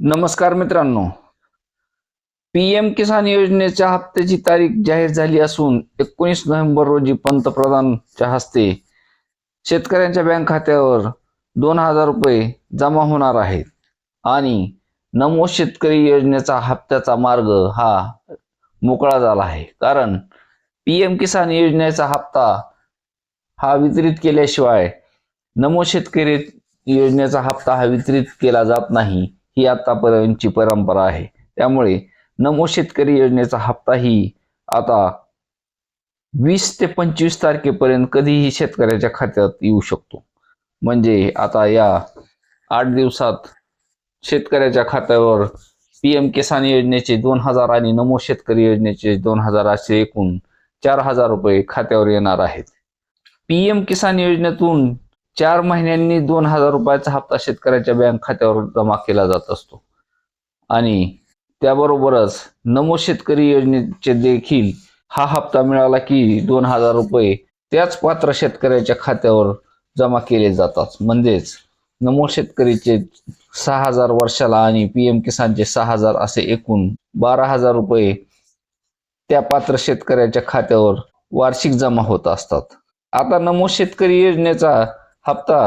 नमस्कार मित्रांनो. P M किसान योजनेच्या हप्त्याची तारीख जाहीर झाली असून एकोणीस नोव्हेंबर रोजी पंतप्रधानच्या हस्ते शेतकऱ्यांच्या बँक खात्यावर दोन हजार रुपये जमा होणार आहेत आणि नमो शेतकरी योजनेचा हप्त्याचा मार्ग हा मोकळा झाला आहे. कारण पी एम किसान योजनेचा हप्ता हा वितरित केल्याशिवाय नमो शेतकरी योजनेचा हप्ता हा वितरित केला जात नाही. ही आतापर्यंतची परंपरा आहे. त्यामुळे नमो शेतकरी योजनेचा हप्ता ही आता वीस ते पंचवीस तारखेपर्यंत कधीही शेतकऱ्याच्या खात्यात येऊ शकतो. म्हणजे आता या आठ दिवसात शेतकऱ्याच्या खात्यावर पी एम किसान योजनेचे दोन हजार आणि नमो शेतकरी योजनेचे दोन हजार असे एकूण चार हजार रुपये खात्यावर येणार आहेत. पी एम किसान योजनेतून चार महिन्यांनी दोन हजार रुपयाचा हप्ता शेतकऱ्याच्या बँक खात्यावर जमा केला जात असतो. आणि त्याबरोबरच नमो शेतकरी योजनेचे देखील हा हप्ता मिळाला की दोन हजार रुपये त्याच पात्र शेतकऱ्याच्या खात्यावर जमा केले जातात. म्हणजेच नमो शेतकरीचे सहा हजार वर्षाला आणि पी एम किसानचे सहा हजार असे एकूण बारा हजार रुपये त्या पात्र शेतकऱ्याच्या खात्यावर वार्षिक जमा होत असतात. आता नमो शेतकरी योजनेचा हप्ता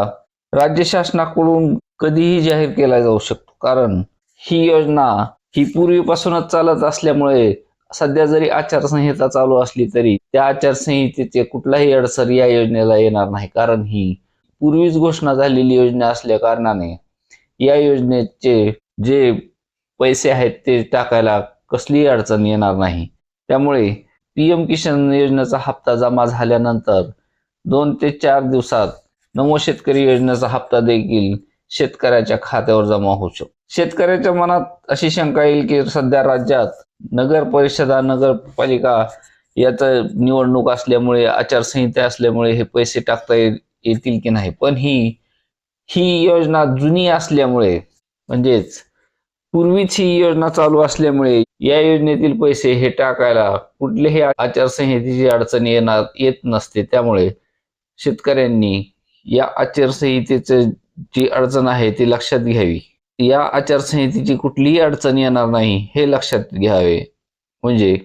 राज्य शासनाकडून कधीही जाहीर केला जाऊ शकतो. कारण ही योजना ही पूर्वीपासूनच चालत असल्यामुळे सध्या जरी आचारसंहिता चालू असली तरी त्या आचारसंहितेचे कुठलाही अडसर या योजनेला येणार नाही. कारण ही पूर्वीच घोषणा झालेली योजना असल्या कारणाने या योजनेचे जे पैसे आहेत ते टाकायला कसलीही अडचण येणार नाही. त्यामुळे पी एम किसान योजनेचा हप्ता जमा झाल्यानंतर दोन ते चार दिवसात नमो शेतकरी योजनेचा हप्ता देखील शेतकऱ्याच्या खात्यावर जमा होऊ शकतो. शेतकऱ्याच्या मनात अशी शंका येईल की सध्या राज्यात नगर परिषदा नगरपालिका याचा निवडणूक असल्यामुळे आचारसंहिता असल्यामुळे हे पैसे टाकता येतील की नाही? पण ही ही योजना जुनी असल्यामुळे म्हणजेच पूर्वीच ही योजना चालू असल्यामुळे या योजनेतील पैसे हे टाकायला कुठल्याही आचारसंहितेची अडचण येणार येत नसते. त्यामुळे शेतकऱ्यांनी या आचारसंहितेचं जी अडचण आहे ती लक्षात घ्यावी. या आचारसंहितेची कुठलीही अडचण येणार नाही हे लक्षात घ्यावे. म्हणजे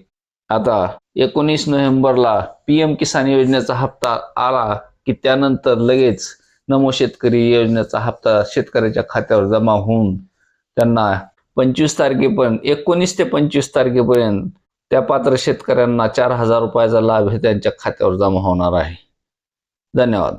आता एकोणीस नोव्हेंबरला पी एम किसान योजनेचा हप्ता आला की त्यानंतर लगेच नमो शेतकरी योजनेचा हप्ता शेतकऱ्याच्या खात्यावर जमा होऊन त्यांना पंचवीस तारखेपर्यंत एकोणीस ते पंचवीस तारखेपर्यंत त्या पात्र शेतकऱ्यांना चार हजार रुपयाचा लाभ हे त्यांच्या खात्यावर जमा होणार आहे. धन्यवाद.